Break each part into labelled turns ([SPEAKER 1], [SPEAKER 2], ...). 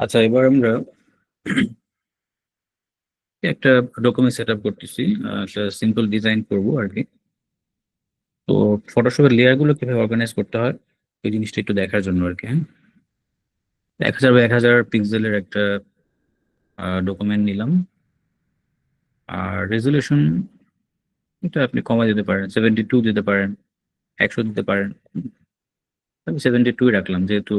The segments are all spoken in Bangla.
[SPEAKER 1] আচ্ছা এবার আমরা একটা ডকুমেন্ট সেট আপ করতেছি একটা সিম্পল ডিজাইন করব আর কি। তো ফটোশপের লেয়ারগুলো কীভাবে অর্গানাইজ করতে হয়, এই জিনিসটা একটু দেখার জন্য আর কি হ্যাঁ। এক হাজার বা এক হাজার পিক্সেলের একটা ডকুমেন্ট নিলাম। আর রেজলিউশন এটা আপনি কমাই দিতে পারেন সেভেন্টি টু দিতে পারেন, একশো দিতে পারেন। আমি সেভেন্টি টুই রাখলাম, যেহেতু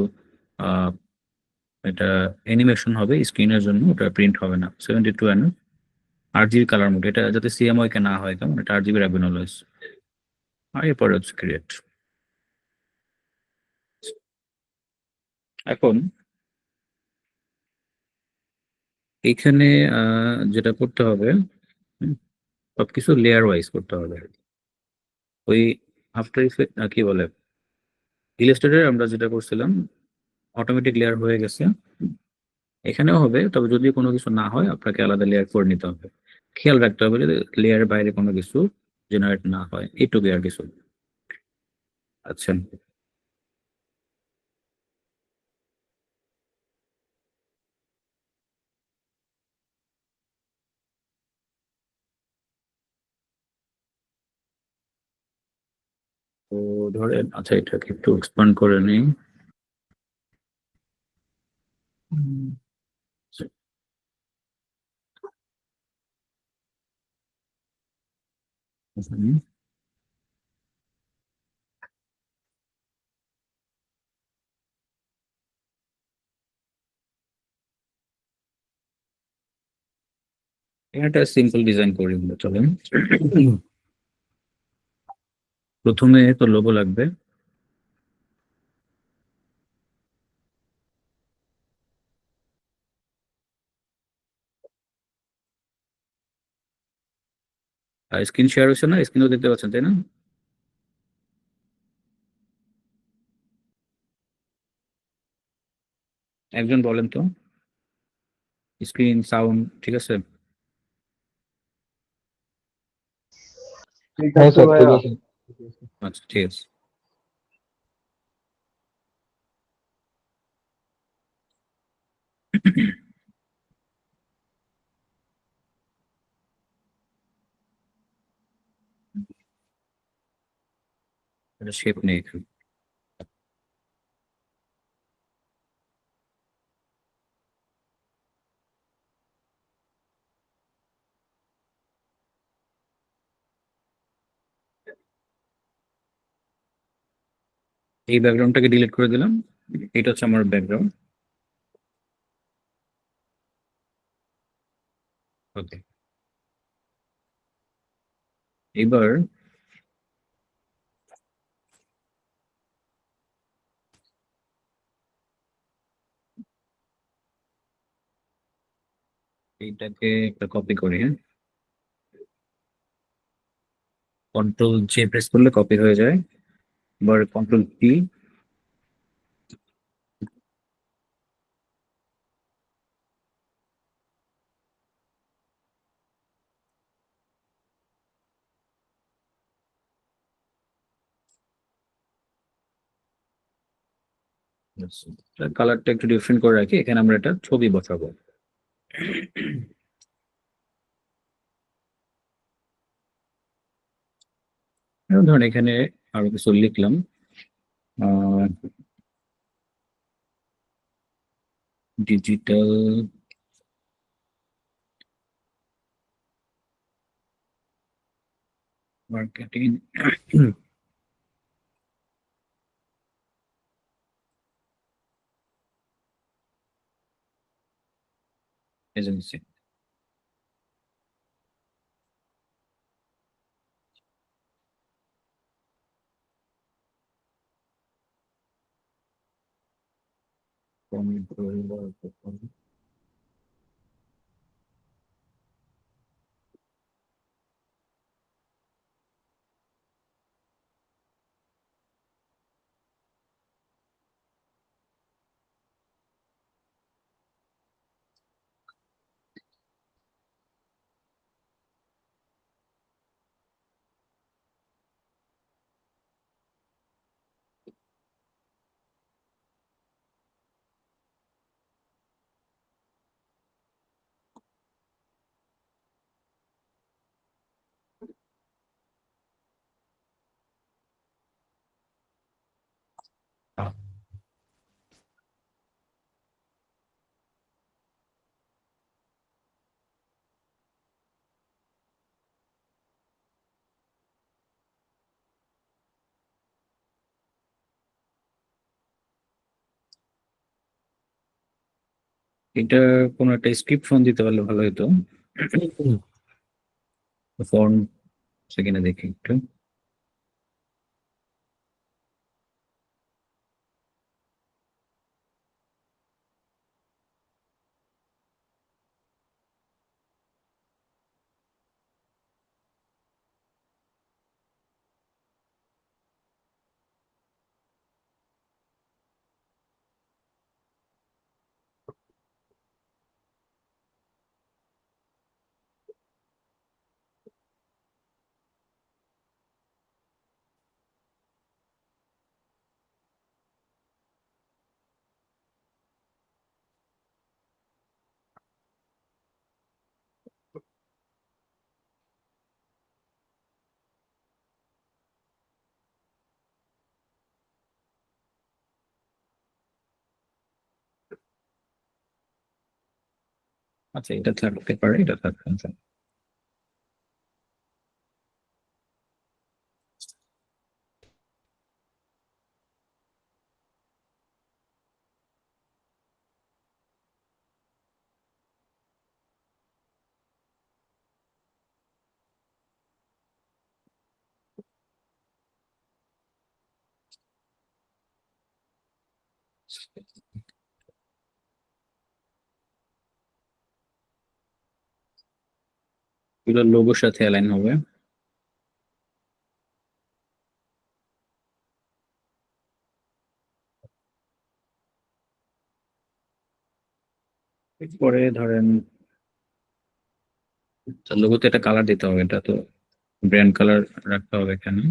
[SPEAKER 1] এটা অ্যানিমেশন হবে স্ক্রিনের জন্য, ওটা প্রিন্ট হবে না। সেভেন্টি টু এন আট জিবি কালার মোড এটা যাতে সিএমওয়াই কে না হয়, কেমন? এটা আট জিবি রাখবেন অলওয়েজ আর এরপরে হচ্ছে ক্রিয়েট এখন, এখানে যেটা করতে হবে সবকিছু লেয়ার ওয়াইজ করতে হবে। ওই আফটার ইফেক্ট কি বলে? ইলাস্ট্রেটর আমরা যেটা করছিলাম অটোমেটিক লেয়ার হয়ে গেছে। এখানেও হবে, তবে যদি কোনো কিছু না হয়, আপনাকে আলাদা লেয়ার করে নিতে হবে। খেয়াল রাখতে হবে লেয়ারের বাইরে কোনো কিছু জেনারেট না হয় এইটুকু আর কিছু। আচ্ছা তো ধরেন আচ্ছা এটাকে একটু এক্সপান্ড করে নিই। একটা সিম্পল ডিজাইন করি চলেন। প্রথমে তো লোগো লাগবে। আর স্ক্রিন শেয়ার হচ্ছে না? স্ক্রিনও দেখতে পাচ্ছেন, তাই না? একজন বলেন তো। স্ক্রিন সাউন্ড ঠিক আছে?
[SPEAKER 2] ঠিক
[SPEAKER 3] হ্যাঁ
[SPEAKER 2] আছে।
[SPEAKER 3] স্যার ঠিক
[SPEAKER 2] ভাইয়া
[SPEAKER 3] আছে
[SPEAKER 1] আচ্ছা ঠিক আছে এটা শেপ নেই এখানে এই ব্যাকগ্রাউন্ডটাকে ডিলিট করে দিলাম। এটা হচ্ছে আমার ব্যাকগ্রাউন্ড ওকে এবার এইটাকে একটা কপি করি হ্যাঁ? কন্ট্রোল জে প্রেস করলে কপি হয়ে যায়। এবার কন্ট্রোল পি কালারটা একটু ডিফারেন্ট করে রাখি, এখানে আমরা একটা ছবি বসাবো। ধরুন এখানে আরও কিছু লিখলাম। Digital marketing agency también problema de এটা কোনো একটা স্ক্রিপ্ট ফোন দিতে পারলে ভালো হতো। ফোন সেখানে দেখি একটু। আচ্ছা এটা থাকতে পারে এটা থাকতে পারে এগুলো লোগোর সাথে অ্যালাইন হবে। পরে ধরেন লোগোতে একটা কালার দিতে হবে, এটা তো ব্র্যান্ড কালার রাখতে হবে এখানে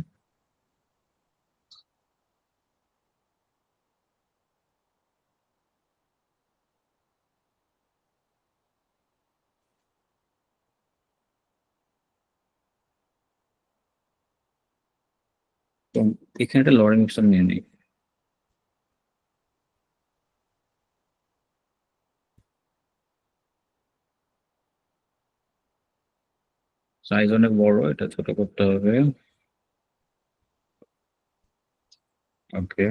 [SPEAKER 1] তো এখানে একটা লরেন্সন নিয়ে নিই। সাইজ অনেক বড় এটা ছোট করতে হবে। ওকে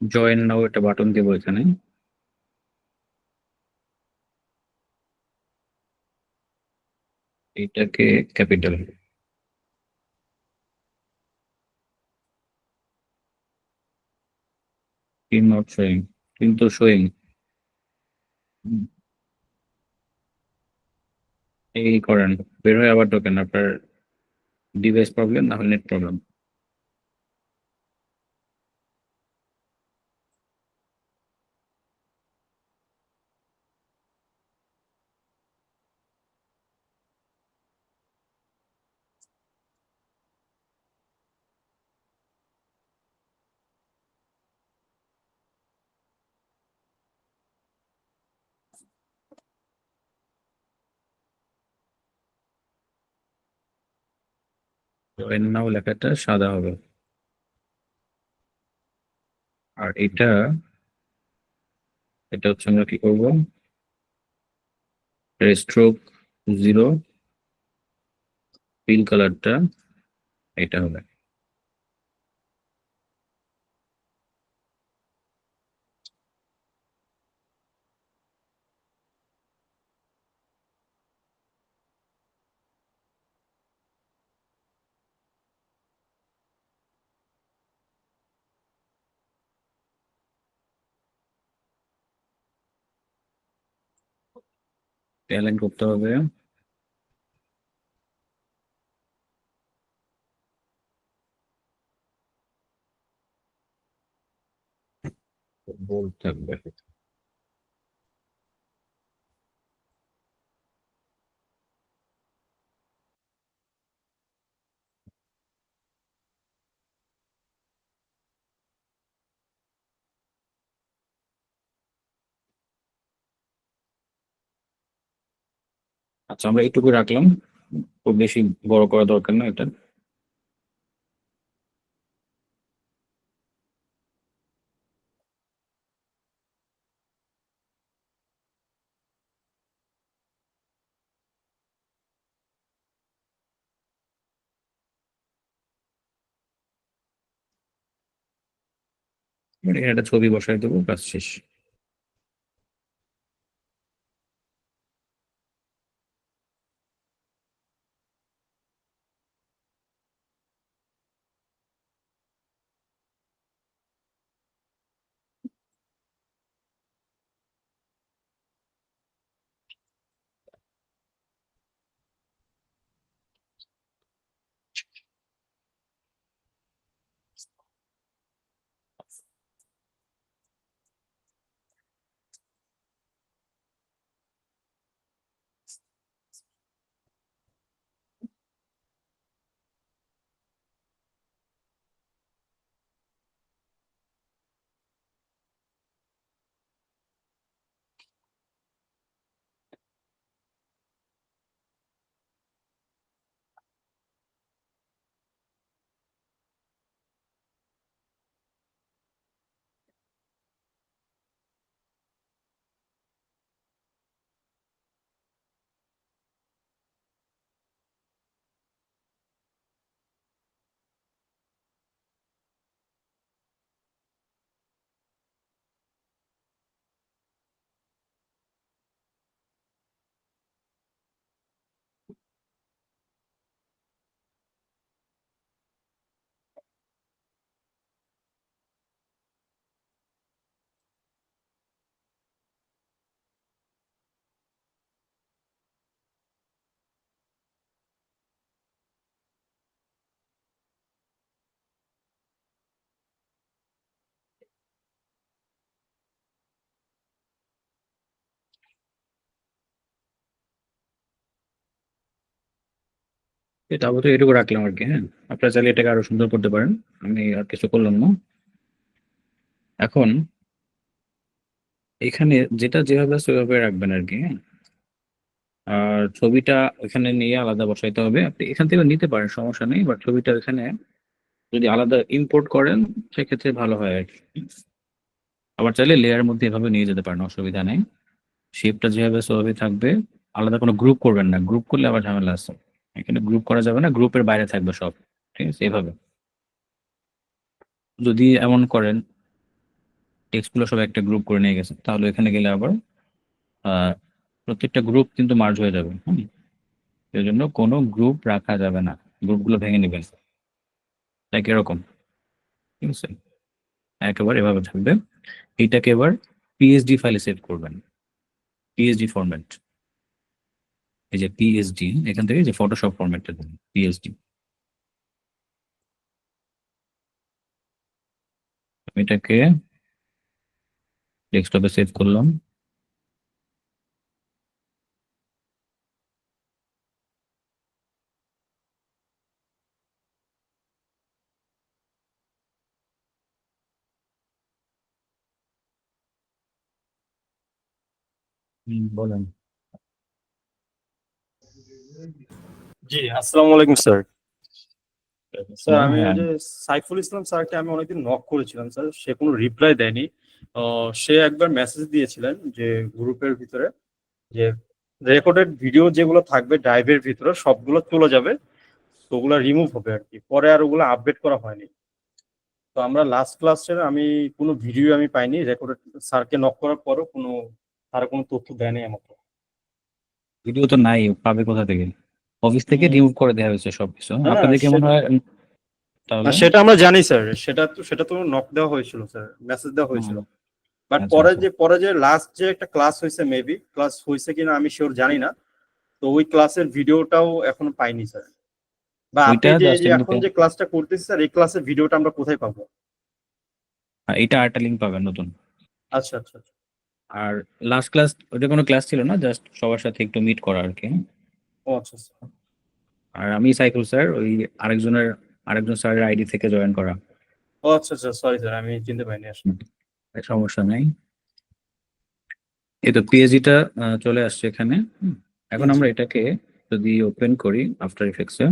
[SPEAKER 1] জয়েন নাও একটা বাটন দেবো এখানে এটাকে ক্যাপিটাল কিন্তু শোয়িং এই করেন, বের হয়ে আবার ঢোকেন, আপনার ডিভাইস প্রবলেম না হলে নেট প্রবলেম নাও লেখাটা সাদা হবে। আর এটা এটা হচ্ছে আমরা কি করব? স্ট্রোক জিরো পিঙ্ক কালারটা এটা হবে। অ্যালাইন করতে হবে বোল্ড থাকবে আচ্ছা আমরা এইটুকু রাখলাম। খুব বেশি বড় করা দরকার না এটা। একটা ছবি বসাই দেবো, কাজ শেষ। এটা আপাতত এটুকু রাখলাম আর কি হ্যাঁ। আপনারা চাইলে এটাকে আরও সুন্দর করতে পারেন। আমি আর কিছু করলাম না। এখন এখানে যেটা যেভাবে ওইভাবে রাখবেন আর কি হ্যাঁ। আর ছবিটা এখানে নিয়ে আলাদা বসাইতে হবে। আপনি এখান থেকে নিতে পারেন, সমস্যা নেই বাট ছবিটা এখানে যদি আলাদা ইম্পোর্ট করেন, সেক্ষেত্রে ভালো হয় আর কি। আবার চাইলে লেয়ার মধ্যে এভাবে নিয়ে যেতে পারেন, অসুবিধা নেই। শেপটা যেভাবে সেভাবে থাকবে। আলাদা কোনো গ্রুপ করবেন না। গ্রুপ করলে আবার ঝামেলা আছে। এখানে গ্রুপ করা যাবে না, গ্রুপের বাইরে থাকবে সব, ঠিক আছে? এভাবে যদি এমন করেন টেক্সটগুলো সব একটা গ্রুপ করে নিয়ে গেছে তাহলে এখানে গেলে আবার প্রত্যেকটা গ্রুপ কিন্তু মার্জ হয়ে যাবে, হুম? এই জন্য কোনো গ্রুপ রাখা যাবে না গ্রুপগুলো ভেঙে নেবেন। লাইক এরকম, ঠিক আছে? একেবারে এভাবে থাকবে। এইটাকে এবার পিএইচডি ফাইলে সেভ করবেন পিএইচডি ফরম্যাট এই যে পিএইচডি এখান থেকে যে ফটোশপ ফরম্যাটটা দেবেন পিএইচডি এটাকে ডেস্কটপে সেভ করলাম। বলেন।
[SPEAKER 2] জি আসসালামু আলাইকুম স্যার। স্যার আমি
[SPEAKER 1] হ্যাঁ।
[SPEAKER 2] যে সাইফুল ইসলাম স্যারকে আমি অনেকদিন নক করেছিলাম স্যার। সে কোনো রিপ্লাই দেয়নি। সে একবার মেসেজ দিয়েছিলেন যে গ্রুপের ভিতরে যে রেকর্ডেড ভিডিও যেগুলো থাকবে ড্রাইভের ভিতরে সবগুলো চলে যাবে। তো ওগুলো রিমুভ হবে আর কি। পরে আর ওগুলো আপডেট করা হয়নি। তো আমরা লাস্ট ক্লাসের আমি কোনো ভিডিও আমি পাইনি। রেকর্ডেড স্যারকে নক করার পরও কোনো তার কোনো তথ্য দেয়নি আমাকে।
[SPEAKER 1] ভিডিও তো নাই পাবে কোথা থেকে? অফিস থেকে রিমুভ করে দেওয়া হয়েছে সবকিছু। আপনাদের কি মনে হয় তাহলে
[SPEAKER 2] সেটা আমরা জানি স্যার। সেটা তো সেটা তো নক দেওয়া হয়েছিল স্যার। মেসেজ দেওয়া হয়েছিল। বাট
[SPEAKER 1] আচ্ছা,
[SPEAKER 2] পরে
[SPEAKER 1] আচ্ছা।
[SPEAKER 2] যে পরে যে লাস্ট যে একটা ক্লাস হয়েছে মেবি ক্লাস হয়েছে কিনা আমি শিওর জানি না। তো ওই ক্লাসের ভিডিওটাও এখনও পাইনি স্যার। বা আপনি যে এখন যে ক্লাসটা করতেছি স্যার এই ক্লাসের ভিডিওটা আমরা কোথায় পাবো?
[SPEAKER 1] হ্যাঁ, এটা আরেকটা লিঙ্ক পাবেন নতুন।
[SPEAKER 2] আচ্ছা আচ্ছা আচ্ছা।
[SPEAKER 1] আর লাস্ট ক্লাস ওটা কোনো ক্লাস ছিল না জাস্ট সবার সাথে একটু মিট করা আর কি।
[SPEAKER 2] ও আচ্ছা আচ্ছা।
[SPEAKER 1] আর আমি সাইকেল স্যার ওই আরেকজনের আরেকজন স্যারের আইডি থেকে জয়েন করা।
[SPEAKER 2] ও আচ্ছা আচ্ছা সরি স্যার আমি চিনতে পারিনি আসলে।
[SPEAKER 1] সমস্যা নাই। এই তো পিএইচডিটা চলে আসছে এখানে। এখন আমরা এটাকে যদি ওপেন করি আফটার ইফেক্টসে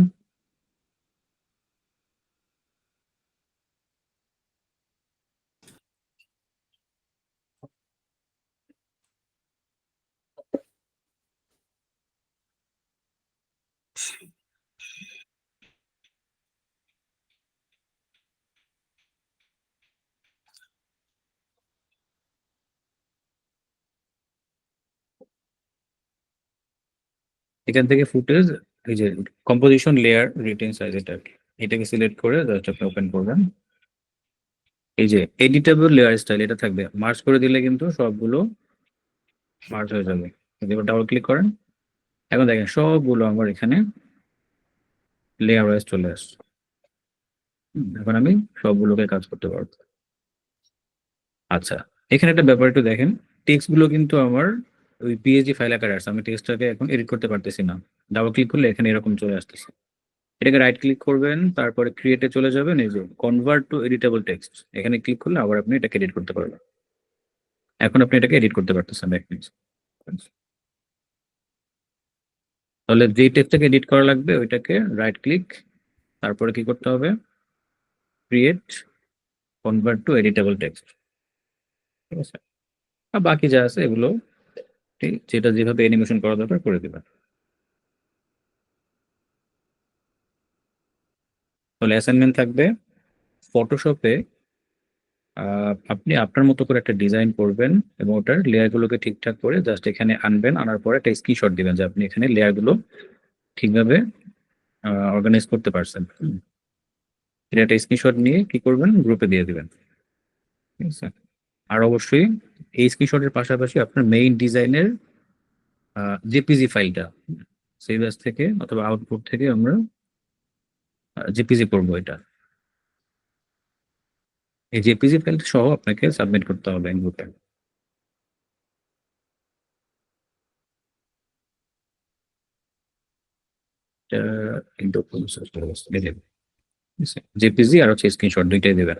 [SPEAKER 1] এখান থেকে ফুটেজ, এই যে কম্পোজিশন লেয়ার রিটেন সাইজ এটা এটাকে সিলেক্ট করে জাস্ট আপনি ওপেন করবেন। এই যে এডিটেবল লেয়ার স্টাইল এটা থাকবে। মার্চ করে দিলে কিন্তু সবগুলো মার্চ হয়ে যাবে। যদি ডাবল ক্লিক করেন, এখন দেখেন সবগুলো আমার এখানে লেয়ার ওয়াইজ চলে আসছে। এখন আমি সবগুলোকে কাজ করতে পারব। আচ্ছা এখানে একটা ব্যাপার একটু দেখেন। টেক্সটগুলো কিন্তু আমার ওই পিএইচডি ফাইল আকারে আসছে। আমি টেক্সটটাকে এখন এডিট করতে পারতেছি না। ডাবল ক্লিক করলে এখানে এরকম চলে আসতেছে। এটাকে রাইট ক্লিক করবেন, তারপরে ক্রিয়েটে চলে যাবেন, এই যে কনভার্ট টু এডিটেবল টেক্সট এখানে ক্লিক করলে আবার আপনি এটাকে এডিট করতে পারবেন। এখন আপনি এটাকে এডিট করতে পারতেছেন, এক মিনিট তাহলে যে টেক্সটটাকে এডিট করা লাগবে, ওইটাকে রাইট ক্লিক তারপরে কি করতে হবে? Create convert to editable text ঠিক আছে? আর বাকি যা আছে এগুলো ঠিক? যেটা যেভাবে অ্যানিমেশন করা দরকার করে দেবেন। তাহলে অ্যাসাইনমেন্ট থাকবে ফটোশপে আপনি আপনার মতো করে একটা ডিজাইন করবেন এবং ওটার লেয়ারগুলোকে ঠিকঠাক করে জাস্ট এখানে আনবেন, আনার পরে একটা স্ক্রিনশট দিবেন যে আপনি এখানে লেয়ারগুলো ঠিকভাবে অর্গানাইজ করতে পারছেন। এটা একটা স্ক্রিনশট নিয়ে কি করবেন? গ্রুপে দিয়ে দিবেন। ঠিক আছে? আর অবশ্যই এই স্ক্রিনশটের পাশাপাশি আপনার মেইন ডিজাইনের জেপিজি ফাইলটা সেভ থেকে অথবা আউটপুট থেকে আমরা জেপিজি করব এটা। এই জেপিজি ফাইল সহ আপনাকে সাবমিট করতে হবে গ্রুপে জেপিজি আর হচ্ছে স্ক্রিনশট দুইটাই দেবেন।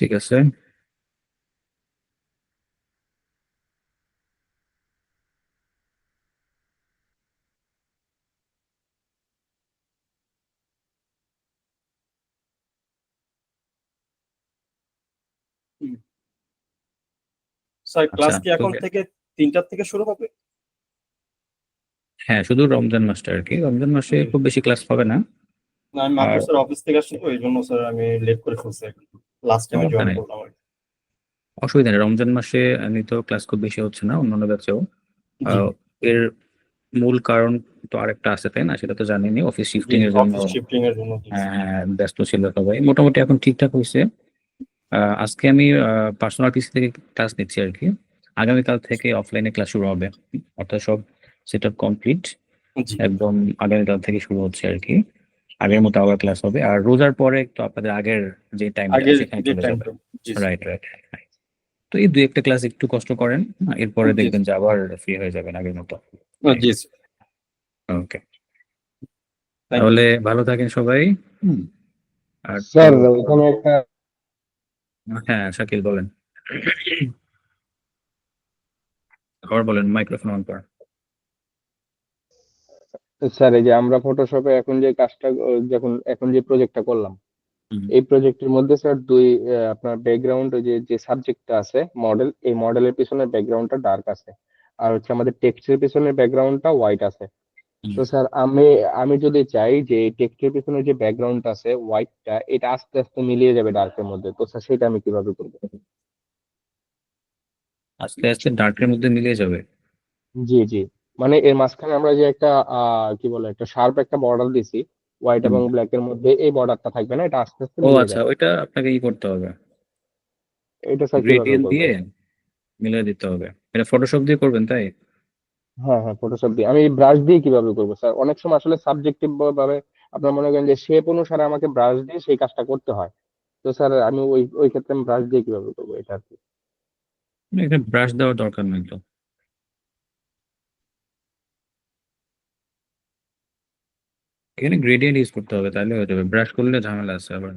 [SPEAKER 1] ঠিক আছে।
[SPEAKER 2] স্যার ক্লাস
[SPEAKER 1] আচ্ছা,
[SPEAKER 2] কি এখন থেকে তিনটার থেকে শুরু হবে?
[SPEAKER 1] হ্যাঁ শুধু রমজান মাসটা আর কি। রমজান মাসে খুব বেশি ক্লাস পাবে না।
[SPEAKER 2] না আমি অফিস থেকে আসছি এই জন্য স্যার আমি লেট করে ফেলছি লাস্ট টাইমে জয়েন করলাম
[SPEAKER 1] অসুবিধা নেই রমজান মাসে আমি তো ক্লাস খুব বেশি হচ্ছে না অন্যান্য ব্যাচেও। এর মূল কারণ তো আরেকটা আছে তাই না? সেটা তো জানিনি অফিস শিফটিং এর জন্য।
[SPEAKER 2] শিফটিং এর জন্য
[SPEAKER 1] হ্যাঁ, ব্যস্ত ছিল সবাই। মোটামুটি এখন ঠিকঠাক হয়েছে। আজকে আমি পার্সোনাল পিসি থেকে ক্লাস নিচ্ছি আর কি। আগামীকাল থেকে অফলাইনে ক্লাস শুরু হবে। অর্থাৎ সব সেট আপ কমপ্লিট একদম আগামীকাল থেকে শুরু হচ্ছে আর কি। আগের মতো আবার ক্লাস হবে। আর রোজার পরে একটু আপনাদের আগের যে টাইম। রাইট রাইট তো এই দুই একটা ক্লাস একটু কষ্ট করেন হ্যাঁ, এরপরে। দেখবেন যে আবার ফ্রি হয়ে যাবেন আগের মতো।
[SPEAKER 2] জি
[SPEAKER 1] ওকে তাহলে ভালো থাকেন সবাই হুম। আর
[SPEAKER 3] স্যার ওখানে একটা
[SPEAKER 1] হ্যাঁ শাকিল বলেন। আবার বলেন মাইক্রোফোন অন করেন
[SPEAKER 3] স্যার এই যে আমরা ফটোশপে এখন যে কাজটা যখন এখন যে প্রজেক্টটা করলাম। এই প্রজেক্টের মধ্যে স্যার দুই আপনার ব্যাকগ্রাউন্ড যে যে সাবজেক্টটা আছে মডেল এই মডেলের পিছনে ব্যাকগ্রাউন্ডটা ডার্ক আছে আর হচ্ছে আমাদের টেক্সটের পিছনে ব্যাকগ্রাউন্ডটা হোয়াইট আছে। তো স্যার আমি আমি যদি চাই যে টেক্সটের পিছনে যে ব্যাকগ্রাউন্ড আছে হোয়াইটটা এটা আস্তে আস্তে মিলিয়ে যাবে ডার্কের মধ্যে তো স্যার সেটা আমি কীভাবে করব?
[SPEAKER 1] আস্তে আস্তে ডার্কের মধ্যে মিলিয়ে যাবে?
[SPEAKER 3] জি জি। মানে এর মাঝখানে আমরা যে একটা কি বলে একটা শার্প একটা বর্ডার দিছি হোয়াইট এবং ব্ল্যাক এর মধ্যে এই বর্ডারটা থাকবে না এটা আস্তে আস্তে
[SPEAKER 1] ও আচ্ছা ওইটা আপনাকে ই করতে হবে।
[SPEAKER 3] এটা
[SPEAKER 1] গ্রেডিয়েন্ট দিয়ে মিলিয়ে দিতে হবে। এটা ফটোশপ দিয়ে করবেন তাই?
[SPEAKER 3] হ্যাঁ হ্যাঁ ফটোশপ দিয়ে। আমি ব্রাশ দিয়ে কীভাবে করব স্যার অনেক সময় আসলে সাবজেক্টিভ ভাবে আপনার মনে করেন যে শেপ অনুসারে আমাকে ব্রাশ দিয়ে সেই কাজটা করতে হয়। তো স্যার আমি ওই ওই ক্ষেত্রে আমি ব্রাশ দিয়ে কীভাবে করব এটা আর কি?
[SPEAKER 1] ব্রাশ দেওয়ার দরকার নেই তো। এখানে গ্রেডিয়েন্ট ইউজ করতে হবে তাহলে হয়ে যাবে। ব্রাশ করলে ঝামেলা আছে আবার।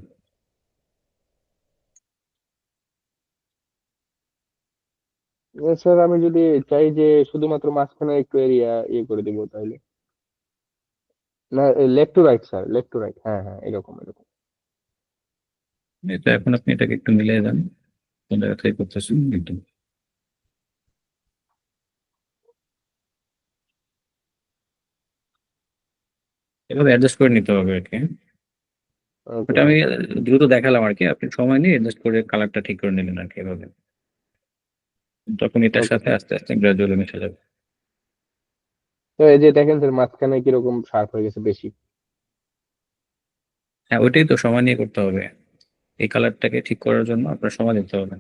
[SPEAKER 3] স্যার আমি যদি চাই যে শুধুমাত্র মাঝখানে একটু এরিয়া ইয়ে করে দিব তাহলে। না left to right sir left to right হ্যাঁ হ্যাঁ এরকম এরকম।
[SPEAKER 1] এখন আপনি এটাকে একটু মিলিয়ে দেন। কোন জায়গা থেকে করতেছেন একটু। এভাবে অ্যাডজাস্ট করে নিতে হবে আর কি ওটা আমি দ্রুত দেখালাম আর কি আপনি সময় নিয়ে অ্যাডজাস্ট করে কালারটা ঠিক করে নিলেন আর কি এভাবে। তখন এটার সাথে আস্তে আস্তে গ্রাজুয়ালি মিশে যাবে।
[SPEAKER 3] তো এই যে দেখেন স্যার মাঝখানে কীরকম শার্প হয়ে গেছে বেশি?
[SPEAKER 1] হ্যাঁ ওইটাই তো সময় নিয়ে করতে হবে। এই কালারটাকে ঠিক করার জন্য আপনার সময় দিতে হবে।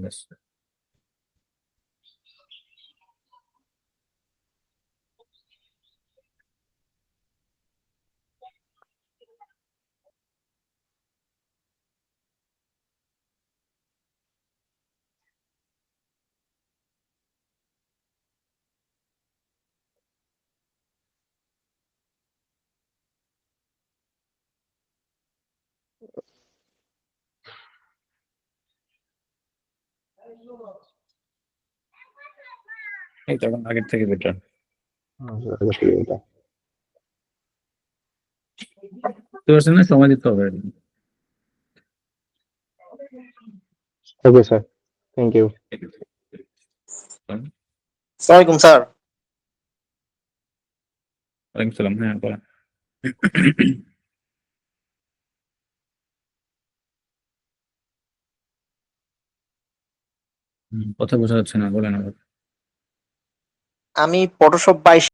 [SPEAKER 1] awareness. এই তো এখন আগের থেকে বেটার
[SPEAKER 3] হ্যাঁ, স্যার, আগে থেকে এটা।
[SPEAKER 1] বুঝতে পারছেন না সময় দিতে হবে আর কি।
[SPEAKER 3] ওকে স্যার থ্যাংক ইউ
[SPEAKER 4] সালামালাইকুম স্যার
[SPEAKER 1] ওয়ালাইকুম সালাম হ্যাঁ বলেন কথা বোঝা যাচ্ছে না বলেন আবার।
[SPEAKER 4] আমি ফটোশপ বাইশ